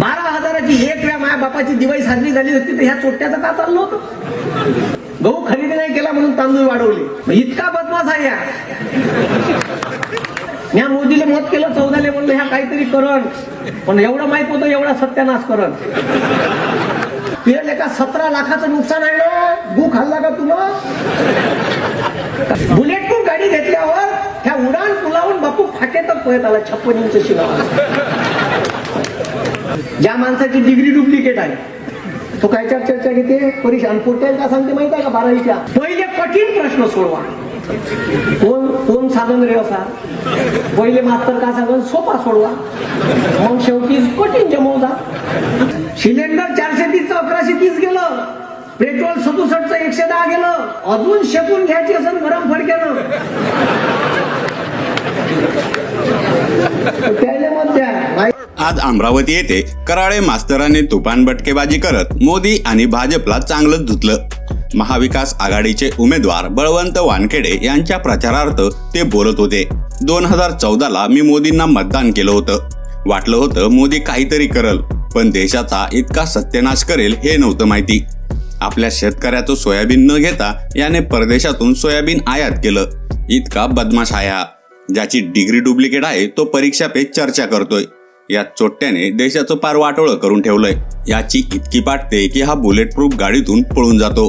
बारा हजाराची एक वेळा माया बापाची दिवाळी साजरी झाली होती तर ह्या चोट्याचं का चाललं होतं? गहू खरेदी नाही केला म्हणून तांदूळ वाढवले. इतका बदमाश आहे या. या मोदीला मत केलं चौदाले म्हणलं ह्या काहीतरी करण. पण एवढं माहीत होतं एवढा सत्यानाश करण. तुझ्या का सतरा लाखाचं नुकसान आहे ना? गु खाल्ला का तुला बुलेट प्रूफ गाडी घेतल्यावर ह्या उडान पुलावून बापू फाटे तर पळत आला छप्पन इंच शिगावा ज्या माणसाची डिग्री डुप्लिकेट आहे तो कायच्या चर्चा घेते? परीक्षा पोटेल का सांगते माहीत आहे का बारावीच्या? पहिले कठीण प्रश्न सोडवा. कोण कोण साधन रे असा? पहिले मास्तर का सांगन सोपा सोडवा. मग शेवटी कठीण जमवता. सिलेंडर चारशे तीस अकराशे तीस गेलं. पेट्रोल सदुसष्टचं एकशे दहा गेलं. अजून शेकून घ्यायची असेल गरम फडक्यानं. त्याला मत द्या आज अमरावती येथे कराळे मास्तरांनी तुफान बटकेबाजी करत मोदी आणि भाजपला चांगलंच धुतलं. महाविकास आघाडीचे उमेदवार बळवंत वानखेडे यांच्या प्रचारार्थ ते बोलत होते. दोन हजार चौदाला मी मोदींना मतदान केलं होतं. वाटलं होतं मोदी काहीतरी करल पण देशाचा इतका सत्यानाश करेल हे नव्हतं माहिती. आपल्या शेतकऱ्याचं सोयाबीन न घेता याने परदेशातून सोयाबीन आयात केलं. इतका बदमाश आहे हा. ज्याची डिग्री डुप्लिकेट आहे तो परीक्षा पे चर्चा करतोय. या चोट्याने देशाचं पार वाटोळं करून ठेवलंय. याची इतकी पाटते की हा बुलेट प्रूफ गाडीतून पळून जातो.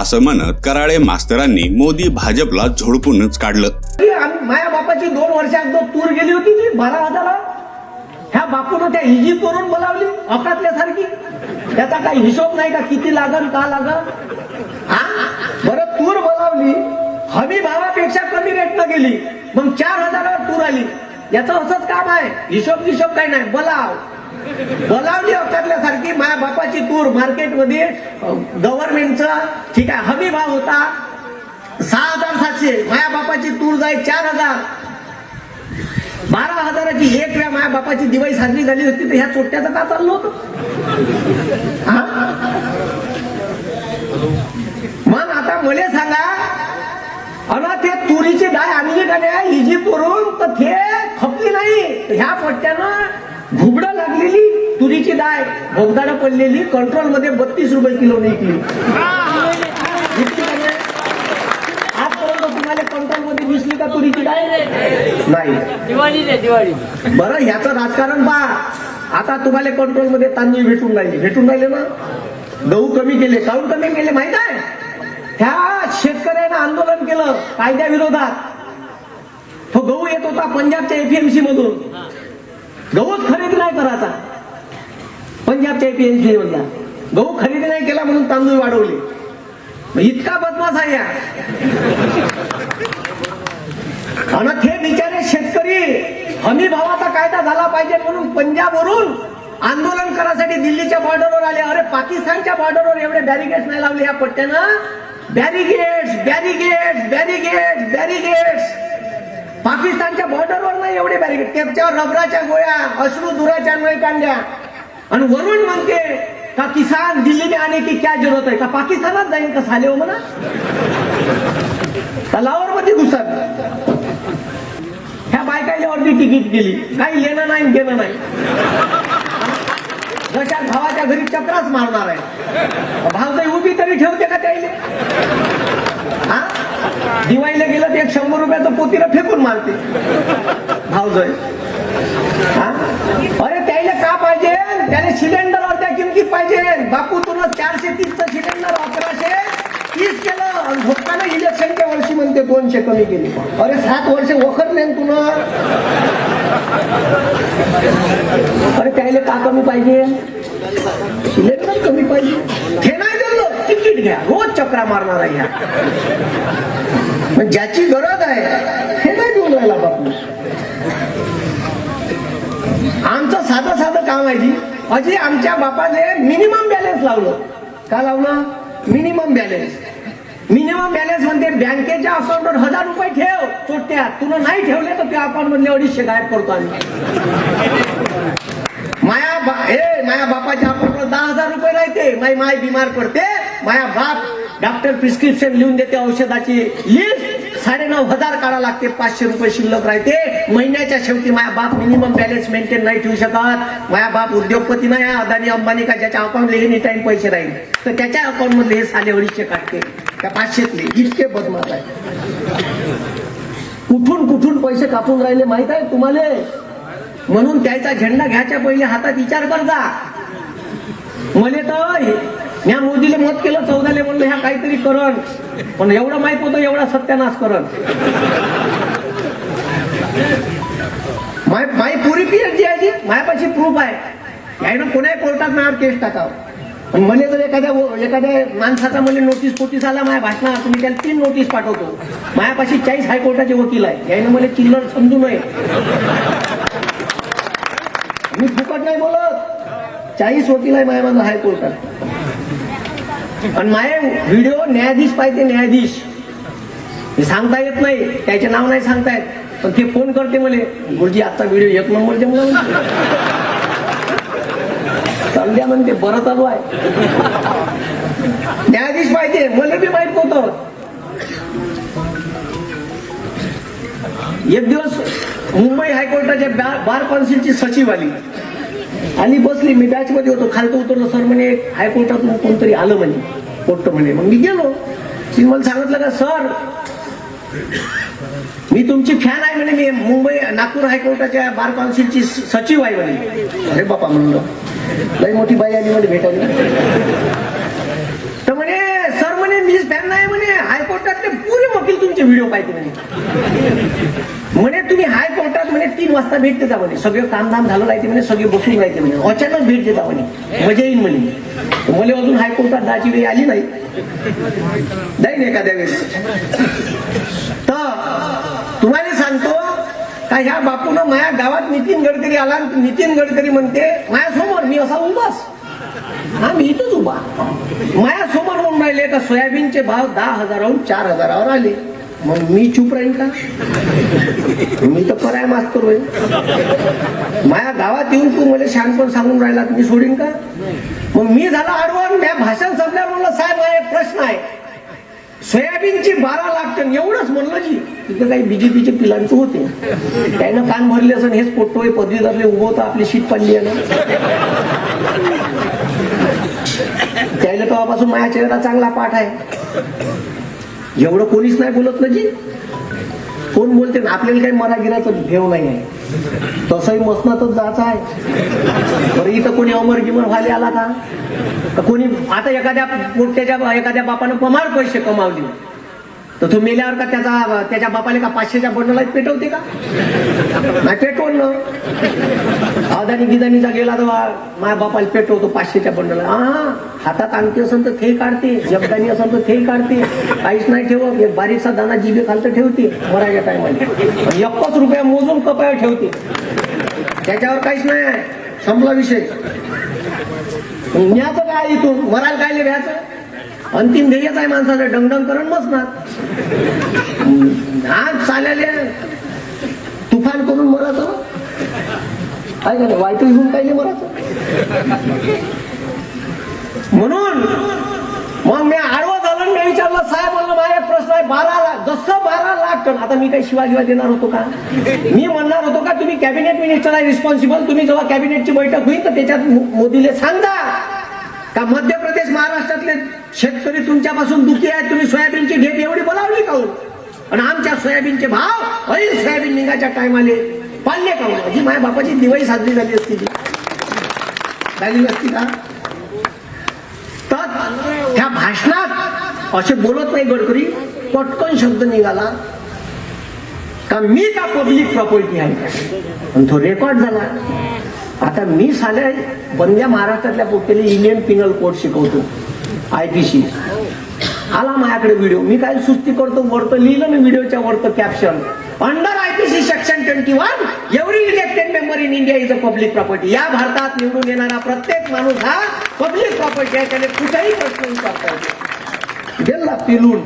असं म्हणत कराळे मास्तरांनी मोदी भाजपला झोडपूनच काढलं. माया माझ्या बापाची दोन वर्ष अगोदर तूर गेली होती ती बारा हजारा ह्या बापून त्या इजिप्त वरून बोलावली अकातल्यासारखी त्याचा काही हिशोब नाही का किती लागल का लागल? बरं तूर बोलावली. हमी भावापेक्षा कमी रेटनं गेली. मग चार हजारावर तूर आली. याचं असंच काम आहे. हिशोब हिशोब काही नाही. बोलाव. बोलावली अवतरल्यासारखी माझ्या बापाची तूर मार्केटमध्ये गव्हर्नमेंटचा ठीक आहे हमी भाव होता. सहा हजार सातशे. माझ्या बापाची तूर जाईल चार हजार. बारा हजाराची एक वेळा माझ्या बापाची दिवाळी साजरी झाली होती तर ह्या चोट्याचं का चाललं होतं हा? मग आता मला सांगा अन ते तुरीची डाळ आणली का नाही इजिप्त वरून तर ते खपली नाही तर ह्या पट्ट्यानं घुबडं लागलेली तुरीची डाळ भोगदाडं पडलेली कंट्रोलमध्ये बत्तीस रुपये किलो नाही? आजपर्यंत तुम्हाला कंट्रोलमध्ये दिसली का तुरीची डाळ? नाही. दिवाळी दिवाळी. बरं ह्याचं राजकारण पहा. आता तुम्हाला कंट्रोलमध्ये तांदूळ भेटून राहिले. भेटून राहिले ना? गहू कमी केले काऊन कमी केले माहीत आहे? ह्या शेतकऱ्यानं आंदोलन केलं कायद्याविरोधात. तो गहू येत होता पंजाबच्या एपीएमसी मधून. गहूच खरेदी नाही करायचा. पंजाबच्या एपीएमसी मधला. गहू खरेदी नाही केला म्हणून तांदूळ वाढवले. इतका बदमाश आहे या. आणि ते बिचारे शेतकरी हमी भावाचा कायदा झाला पाहिजे म्हणून पंजाबवरून आंदोलन करायसाठी दिल्लीच्या बॉर्डरवर आले. अरे पाकिस्तानच्या बॉर्डरवर एवढे बॅरिगेट्स नाही लावले या पट्ट्यानं. बॅरिगेट्स बॅरिगेट्स बॅरिगेट्स बॅरिगेट्स पाकिस्तानच्या बॉर्डरवर नाही एवढे बॅरिकेड त्याच्यावर रबराच्या गोळ्या अश्रू दुराच्या नळ काढल्या. आणि वरून म्हणते का किसान दिल्ली में आने की क्या जरूरत आहे? का पाकिस्तानात जाईन का साले हो म्हणा? तलावर मध्ये घुसत. ह्या बायकाच्या वरती तिकीट गेली काही लेणं नाही घेणं देणं नाही. जशा भावाच्या घरी चक्राच मारणार आहे. भावजाई उभी तरी ठेवते का त्याईले हा? दिवाळीला गेलं तर एक शंभर रुपयाचं पोतीला फेकून मारते. भावजय हा? अरे त्याला का पाहिजे? त्याने सिलेंडर अर्ध्या किमतीत पाहिजे. बापू तुला चारशे तीसचं सिलेंडर अकराशे तीस केलं. झोपताना इलेक्शन इलेक्शनच्या वर्षी म्हणते दोनशे कमी केले. अरे सात वर्ष ओखरले ना तुला? अरे त्याला का कमी पाहिजे? सिलेंडर कमी पाहिजे. हे ना? तिकीट घ्या रोज चक्रा मारणार आहे पण ज्याची गरज आहे हे नाही देऊन राहिला बापू. आमचं साधं साधं काम आहे जी. अजी आमच्या बापाने मिनिमम बॅलन्स लावलं. का लावलं? मिनिमम बॅलन्स मिनिमम बॅलन्स म्हणते बँकेच्या अकाउंटवर हजार रुपये ठेव चोट्यात तुला नाही ठेवले तर त्या अकाउंट मधले अडीचशे गायब करतो आम्ही. माया बापाच्या अकाउंटवर दहा हजार रुपये राहते. माई माय बिमार पडते. माया बाप डॉक्टर प्रिस्क्रिप्शन लिहून देते औषधाची लिस्ट साडे नऊ हजार काढा लागते पाचशे रुपये शिल्लक राहते. महिन्याच्या शेवटी माया बाप मिनिमम बॅलन्स मेंटेन नाही ठेवू शकत. माया बाप उद्योगपती नाही अदानी अंबानी का ज्याच्या अकाउंटला हे टाइम पैसे राहील. तर त्याच्या अकाउंटमधले हे साले अडीचशे काढते. त्या पाचशेतले. इतके बदमाश आहे कुठून कुठून पैसे कापून राहिले माहीत आहे तुम्हाला? म्हणून त्याचा झेंडा घ्यायच्या पहिले हातात विचार कर जा. मले तर ह्या मोदीले मत केलं चौदाले म्हणलं ह्या काहीतरी करण. पण एवढं माहीत होतं एवढा सत्यानाश करण. माय माय पुरी पीएचडी आहे जी. मायापाशी प्रूफ आहे. यायनं कोणाही कोर्टात नाव केस टाकावं. पण मला जर एखाद्या एखाद्या माणसाचा मला नोटीस पोटीस आला माझ्या भाषणात तुम्ही त्याला तीन नोटीस पाठवतो. मायापाशी चाळीस हायकोर्टाचे वकील आहे. यायनं मला चिल्लर समजू नये. मी फुकट नाही बोलत. चाळीस वकील आहे माझ्या माझा हायकोर्टात. आणि माये व्हिडिओ न्यायाधीश पाहिजे न्यायाधीश. सांगता येत नाही. त्याचे नाव नाही सांगता येत. पण ते फोन करते मले गुरुजी आजचा व्हिडिओ एक नंबर जमला म्हणते. म्हणते बरं चालू आहे. न्यायाधीश पाहिजे. मला बी माहीत नव्हतं. एक दिवस मुंबई हायकोर्टाच्या बार काउन्सिलची सचिव आली. आणि बसली मी बॅच मध्ये होतो खालतो उतरलो सर म्हणे हायकोर्टात कोणतरी आलं म्हणे कोर्ट म्हणे. मग मी गेलो. तिने मला सांगितलं का सर मी तुमची फॅन आहे म्हणे मी मुंबई नागपूर हायकोर्टाच्या बार काउन्सिलची सचिव आहे म्हणे. अरे बापा म्हणलं. लई मोठी बाई आली म्हणे भेटायला. तर म्हणे सर म्हणे मीच फॅन नाही म्हणे हायकोर्टातले पुरे वकील तुमचे व्हिडिओ पाहिजे म्हणे. म्हणे तुम्ही हायकोर्टात म्हणे तीन वाजता भेट देता म्हणे. सगळे कामधाम झालं राहते म्हणे सगळे बसून राहते म्हणे. अचानक भेट देता म्हणे. मजा येईल म्हणे. मला अजून हायकोर्टात जायची वेळ आली नाही. जाईन एखाद्या वेळेस. तर तुम्हाला सांगतो का ह्या बापून माझ्या गावात नितीन गडकरी आला नितीन गडकरी म्हणते माझ्यासमोर मी असा उभाच हा मी इथंच उभा. माझ्यासमोर म्हणून राहिले का सोयाबीनचे भाव दहा हजाराहून चार हजारावर आले. मग मी चूप राहीन का? मी तर पराय मास्तर होईल माझ्या गावात येऊन तू मला शानपण सांगून राहिला मी सोडीन का? मग मी झाला आडवण त्या भाषण संपल्यावर म्हणलं साहेब हा एक प्रश्न आहे. सोयाबीनची बारा लाख टन एवढंच म्हणलं जी तिथं काही बीजेपीचे पिलांचं होते. त्यानं कान भरले असं हेच पोटतोय पदवीधरले उभं होतं आपली शीत पडली आहे ना त्याला तेव्हापासून माझ्या चेहरा चांगला पाठ आहे. एवढं कोणीच नाही बोलत ना जी कोण बोलते? ना आपल्याला काही मरागिराचं ठेव नाही आहे. तसंही मसनातच जायचं आहे. बरं इथं कोणी अमर गिमर व्हायला आला का? का कोणी आता एखाद्या पोट्याच्या एखाद्या बापानं कमाल पैसे कमावले. तर तो मेल्यावर का त्याचा त्याच्या बापाले का पाचशेच्या बंडला पेटवते का? नाही पेटवून ना. अदानी गिदानीचा गेला तर माझ्या बापाला पेटवतो पाचशेच्या बंडला हा हातात आणते असेल तर थे काढते जगदानी असेल तर थे काढते. काहीच नाही ठेवत एक बारीकसा दाना जिबे खालतं ठेवते मरायच्या टायमाला एकच रुपया मोजून कपाळ ठेवते. त्याच्यावर काहीच नाही. संपला विषय. न्याचं काय इथून? मरायला काय घ्यायचं अंतिम ध्येयच आहे माणसाचं डंगडंग करण बसणार. आज चालल्या तुफान करून मरायचं? काय का वाईट घेऊन पाहिजे मरायचं? म्हणून मग मी आडवं झालं मी विचारलं साहेब म्हणलं माझा एक प्रश्न आहे बारा लाख जसं बारा लाख टन आता मी काही शिवाजीवा देणार होतो का? मी म्हणणार होतो का तुम्ही कॅबिनेट मिनिस्टर आहे रिस्पॉन्सिबल तुम्ही जेव्हा कॅबिनेटची बैठक होईल तर त्याच्यात मोदीले सांगा. का मध्य प्रदेश महाराष्ट्रातले शेतकरी तुमच्यापासून दुखी आहे तुम्ही सोयाबीनची घेत एवढी बोलावली का हो? आणि आमच्या सोयाबीनचे भाव ऐन सोयाबीन निघाच्या टायमाले पाल्ले का हो? जी माझी माझ्या बापाची दिवाळी साजरी झाली असती ती. झाली असती का? तर त्या भाषणात असे बोलत नाही गडकरी पटकन शब्द निघाला. का मी का पब्लिक प्रॉपर्टी आहे. आणि तो रेकॉर्ड झाला. आता मी साल्या बंद्या महाराष्ट्रातल्या पोट्याला इंडियन पिनल कोड शिकवतो. I P C. आला माझ्याकडे व्हिडिओ मी काय सुस्ती करतो? वरतं लिहिलं मी व्हिडिओच्या वरतं caption under I P C section twenty one every elected member in India is a public property या भारतात निवडून येणारा प्रत्येक माणूस हा पब्लिक प्रॉपर्टी आहे. त्याने कुठेही प्रश्न विचारता येतो गेला पिलून.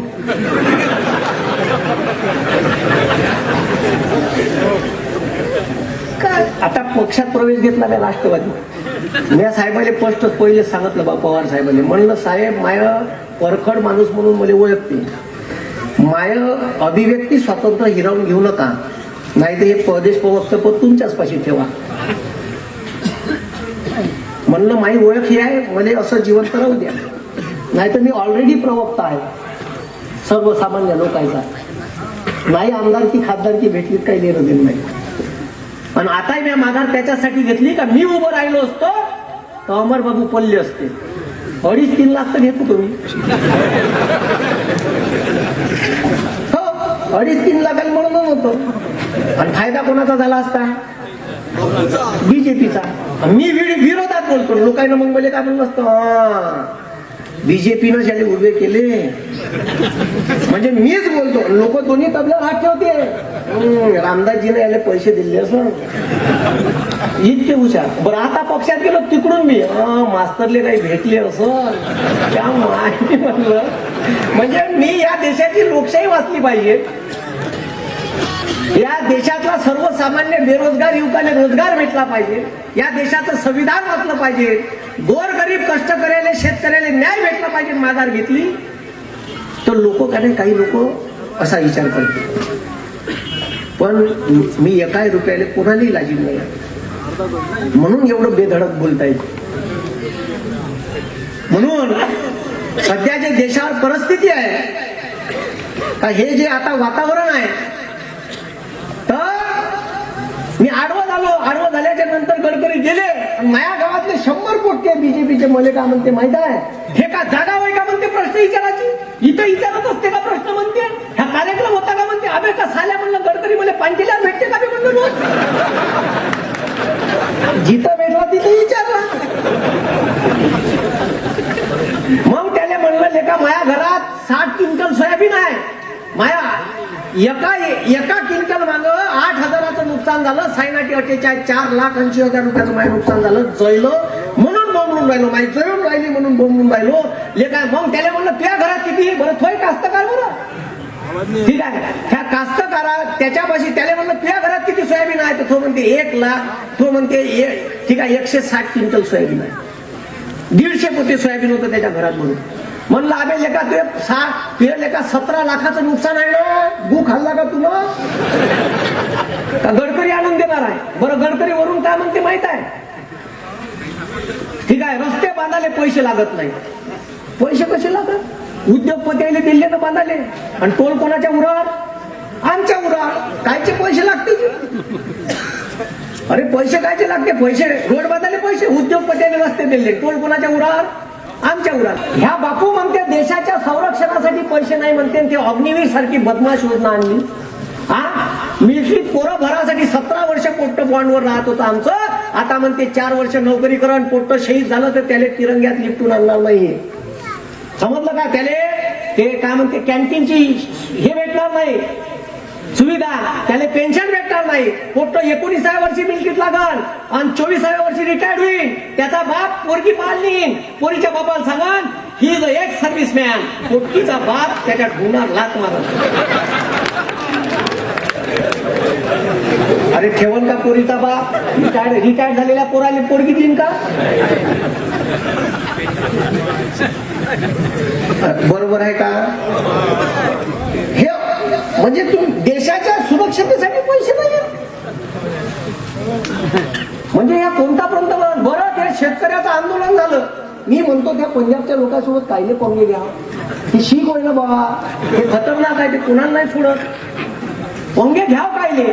आता पक्षात प्रवेश घेतला त्या राष्ट्रवादी. मी साहेबांनी स्पष्ट पहिले सांगितलं बा पवार साहेबांनी म्हणलं साहेब माय परखड माणूस म्हणून मला ओळखते. माय अभिव्यक्ती स्वातंत्र्य हिरावून घेऊ नका. नाही तर हे परदेश प्रवक्तपद तुमच्याच पाशी ठेवा. म्हणलं माई ओळख ही आहे मला असं जिवंत राहू द्या. नाही तर मी ऑलरेडी प्रवक्ता आहे. सर्वसामान्य लोकांचा नाही आमदारकी खासदारकी भेटलीत काही देणं देणं नाही. आणि आताही मी माघार त्याच्यासाठी घेतली का? मी उभं राहिलो असतो तर अमर बाबू पल्ले असते. अडीच तीन लाख तर घेतो तुम्ही. हो अडीच तीन लाखाला म्हणून होतो. आणि फायदा कोणाचा झाला असता? बीजेपीचा. मी विरोधात बोलतो. लोकांना मग मला का म्हणलं असतं बीजेपीनं ज्याने उभे केले म्हणजे मीच बोलतो. लोक दोन्ही तबल्यावर हात ठेवते. रामदासजीने याला पैसे दिले असं. इतके हुशार. बरं आता पक्षात गेलो तिकडून मी. मास्तरले काही भेटले असं. त्या माहिती म्हणलं म्हणजे मी या देशाची लोकशाही वाचली पाहिजे. या देशातला सर्वसामान्य बेरोजगार युवकाने रोजगार भेटला पाहिजे. या देशाचं संविधान वाचलं पाहिजे. गोरगरीब कष्टकऱ्याला शेतकऱ्याला न्याय भेटला पाहिजे माघार घेतली. तर लोक काय काही लोक असा विचार करते पण मी एकाही रुपयाला कोणालाही लाजील नाही. म्हणून एवढं बेधडक बोलता येत म्हणून सध्या जे देशावर परिस्थिती आहे हे जे आता वातावरण आहे तर मी आडवं झालो. आडवं झाल्याच्यानंतर गडकरी गेले. माझ्या गावातले शंभर कोटी बीजेपीचे मले का म्हणते माहीत आहे? हे का जागा वय का म्हणते प्रश्न विचारायची? इथं विचारत असते का प्रश्न म्हणते? हा कार्यक्रम होता का म्हणते? अबे का साल्या म्हणलं गडकरी मला पांचेल्यावर भेटते का मी म्हणलं जिथं भेटला तिथे विचारला मग त्याने म्हणलं लेखा माया घरात साठ क्विंटल सोयाबीन आहे. माया एका एका क्विंटल माग आठ हजाराचं नुकसान झालं साईनाटी अठ्ठेचाळीस चार लाख ऐंशी हजार रुपयाचं माझ्या नुकसान झालं जळलं. म्हणून राहिलो माझी जळून राहिली म्हणून बोंबलून राहिलो. लेका मग त्याला म्हणलं त्या घरात किती बरं थोय कास्तकार बरं. ठीक आहे. त्या कास्तकारा त्याच्यापाशी त्याला म्हणलं त्या घरात किती सोयाबीन आहे? तर तो म्हणते एक लाख. तो म्हणते ठीक आहे एकशे साठ क्विंटल सोयाबीन आहे. दीडशे पोते सोयाबीन होतं त्याच्या घरात म्हणून. म्हणलं आबे लेखा तुझे सा तुझ्या लेखा सतरा लाखाचं नुकसान आहे ना? गु खाल्ला का तुला गडकरी आणून देणार आहे. बरं गडकरी वरून काय म्हणते माहीत आहे? बांधाले पैसे लागत नाही. पैसे कसे लागत उद्योगपतीला दिले तर बांधाले आणि टोल कोणाच्या उरावर? आमच्या उरावर. कायचे पैसे लागतील? अरे पैसे कायचे लागते? पैसे रोड बांधायला पैसे. उद्योगपतीने रस्ते दिले. टोल कोणाच्या उरावर? आमच्या उरावर. ह्या बापू म्हणते देशाच्या संरक्षणासाठी पैसे नाही म्हणते. ते अग्निवीर सारखी बदमाश योजना आणली. हा? मिलिटरीत पोरं भरासाठी सतरा वर्ष पोट्ट बॉन्डवर राहत होतं आमचं. आता म्हणते चार वर्ष नोकरी करा पोट्ट शहीद झालं तर त्याला तिरंग्यात लिपटून आणणार नाही समजलं का त्याले? ते काय म्हणते कॅन्टीनची हे भेटणार नाही. सुविधा त्याला पेन्शन भेटणार नाही. पोट्ट एकोणीसाव्या वर्षी मिलकीत लागल आणि चोवीसाव्या वर्षी रिटायर्ड होईल त्याचा बाप पोरगी पाळली पोरीच्या बापाला सांगन ही इज एक सर्व्हिसमॅन पोटकीचा बाप त्याच्या ढुंगार लात मारत अरे ठेवल का पोरीचा बाप? रिटायर्ड रिटायर्ड झालेल्या पोराले पोरगी देईन का? बरोबर आहे का? हे म्हणजे तुम्ही देशाच्या सुरक्षतेसाठी पैसे पाहिजे. म्हणजे या कोणता पर्यंत बरं त्या शेतकऱ्याचं आंदोलन झालं. मी म्हणतो त्या पंजाबच्या लोकांसोबत कायले पंगे घ्या ही? शीख होईल ना बाबा? हे खतरनाक आहे ते कुणाला नाही सोडत? पंगे घ्याव कायले?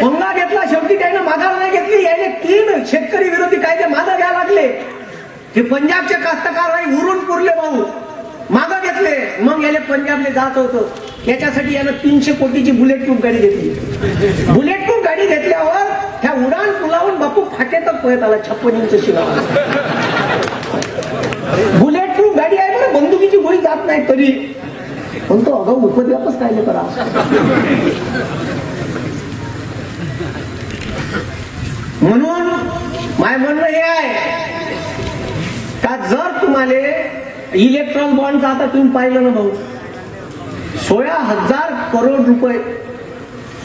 पंगा घेतला शेवटी त्याने माघार नाही घेतली. याने तीन शेतकरी विरोधी कायदे मागं घ्यायला लागले. हे पंजाबचे कास्तकार नाही उरून पुरले भाऊ. मागं घेतले मग याने पंजाबने जात होतं. याच्यासाठी यानं तीनशे कोटीची बुलेट प्रूफ गाडी घेतली. बुलेट प्रूफ गाडी घेतल्यावर ह्या उडान पुलावून बापू फाटेतच पळत आला छप्पन इंच शिला बुलेट प्रूफ गाडी आहे बरं बंदुकीची गोळी जात नाही तरी. पण तो अगाऊ उपद्व्यापच काय करा. म्हणून माय म्हणणं हे आहे का जर तुम्हाला इलेक्ट्रॉन बॉन्डचा आता तुम्ही पाहिलं ना भाऊ सोळा हजार करोड रुपये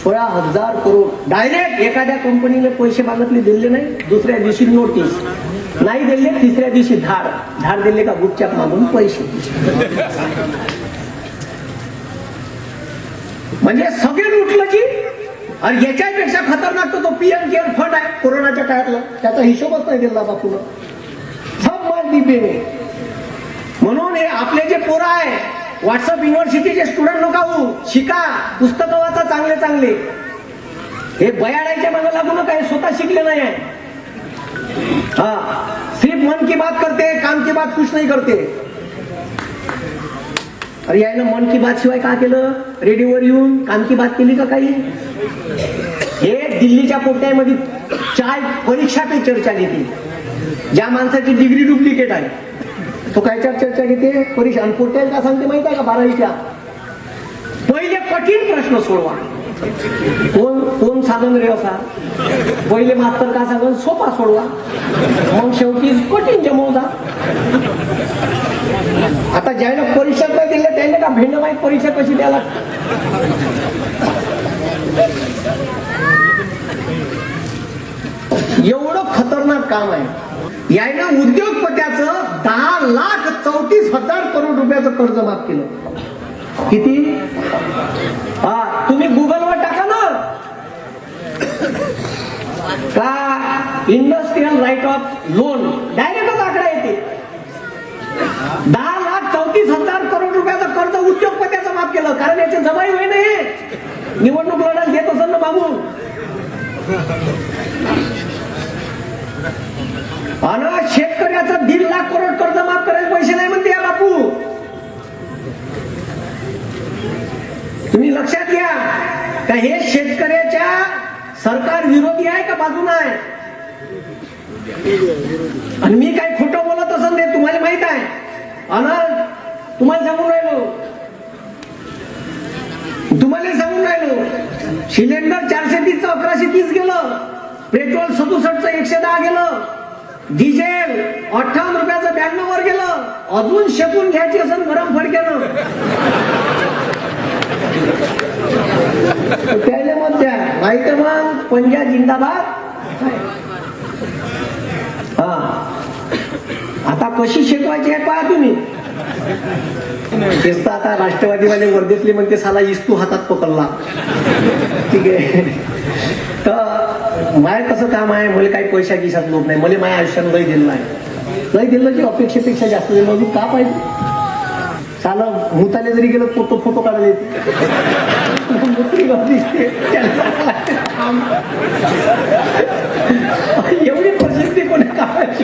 सोळा हजार करोड. डायरेक्ट एखाद्या कंपनीने पैसे मागितले दिले नाही दुसऱ्या दिवशी नोटीस नाही दिले तिसऱ्या दिवशी धाड. धाड दिले का गुपचाप मागून पैसे. म्हणजे सगळे लुटलं की आणि याच्यापेक्षा खतरनाक तर तो पीएम केअर फंड आहे कोरोनाच्या काळातला. त्याचा हिशोबच नाही दिला बापूला म्हणून हे आपले जे पोरं आहे व्हॉट्सअप युनिव्हर्सिटीचे स्टुडंट नका हो शिका. पुस्तकं वाचा चांगले चांगले. हे बयाडायच्या मागे लागू नका हे स्वतः शिकले नाही आहे. हा. सिर्फ मन की बात करते काम की बात कुछ नाही करते. अरे यायनं मन की बात शिवाय का केलं? रेडिओवर येऊन काम की बात केली का काही? हे दिल्लीच्या पोट्यामध्ये चाय परीक्षा पे चर्चा घेते ज्या माणसाची डिग्री डुप्लिकेट आहे. तो कायच्या चर्चा घेते? परीक्षा आणि पोट्याला का सांगते माहीत आहे का बारावीच्या? पहिले कठीण प्रश्न सोडवा. कोण कोण साधन रे असा? पहिले मास्तर का सांगून सोपा सोडवा. मग शेवटी कठीण जमवता आता ज्याने परीक्षा काय दिल्या का भेंड माहीत परीक्षा कशी द्यायला? एवढं खतरनाक काम आहे. यायनं उद्योगपत्याचं दहा लाख चौतीस हजार करोड रुपयाचं कर्ज माफ केलं. किती? हा तुम्ही गुगलवर टाका ना. का इंडस्ट्रियल राईट ऑफ लोन डायरेक्टच आकडा येते. दहा लाख चौतीस हजार उद्योगपत्याचं माफ केलं कारण याचे जमाई वय नाही. निवडणूक लढायला देत असेल ना बाबू. आणि शेतकऱ्याचं दीड लाख करोड कर्ज माफ करायला पैसे नाही म्हणते या बापू. तुम्ही लक्षात घ्या का हे शेतकऱ्याच्या सरकार विरोधी आहे का बाजून आहे? आणि मी काही खोटं बोलत असं नाही तुम्हाला माहीत आहे. आणि तुम्हाला सांगून राहिलो तुम्हाला सांगून राहिलो सिलेंडर चारशे तीसचं अकराशे तीस गेलं पेट्रोल सदुसष्टचं एकशे दहा गेलं डिझेल अठ्ठावन्न रुपयाचं ब्याण्णव वर गेलं अजून शेपून घ्यायची असेल गरम फडक्यानं. त्याला मग द्या नाही तर मग पंजाब जिंदाबाद. हा. आता कशी शिकवायची आहे पहा तुम्ही. तेच तर आता राष्ट्रवादीवाले वर्धेतले म्हणते साला इस्तू हातात पकडला. ठीक आहे. तर माय कसं काम आहे मला काही पैशा गिशात लोक नाही मला माझ्या आयुष्यात लय दिलं आहे लय दिलं की अपेक्षेपेक्षा जास्त दिलं अजून का पाहिजे? साला भूताने जरी गेलं फोटो फोटो काढायला येते. गर्दी दिसते त्याला काम. एवढी परिस्थिती कोणी काढायची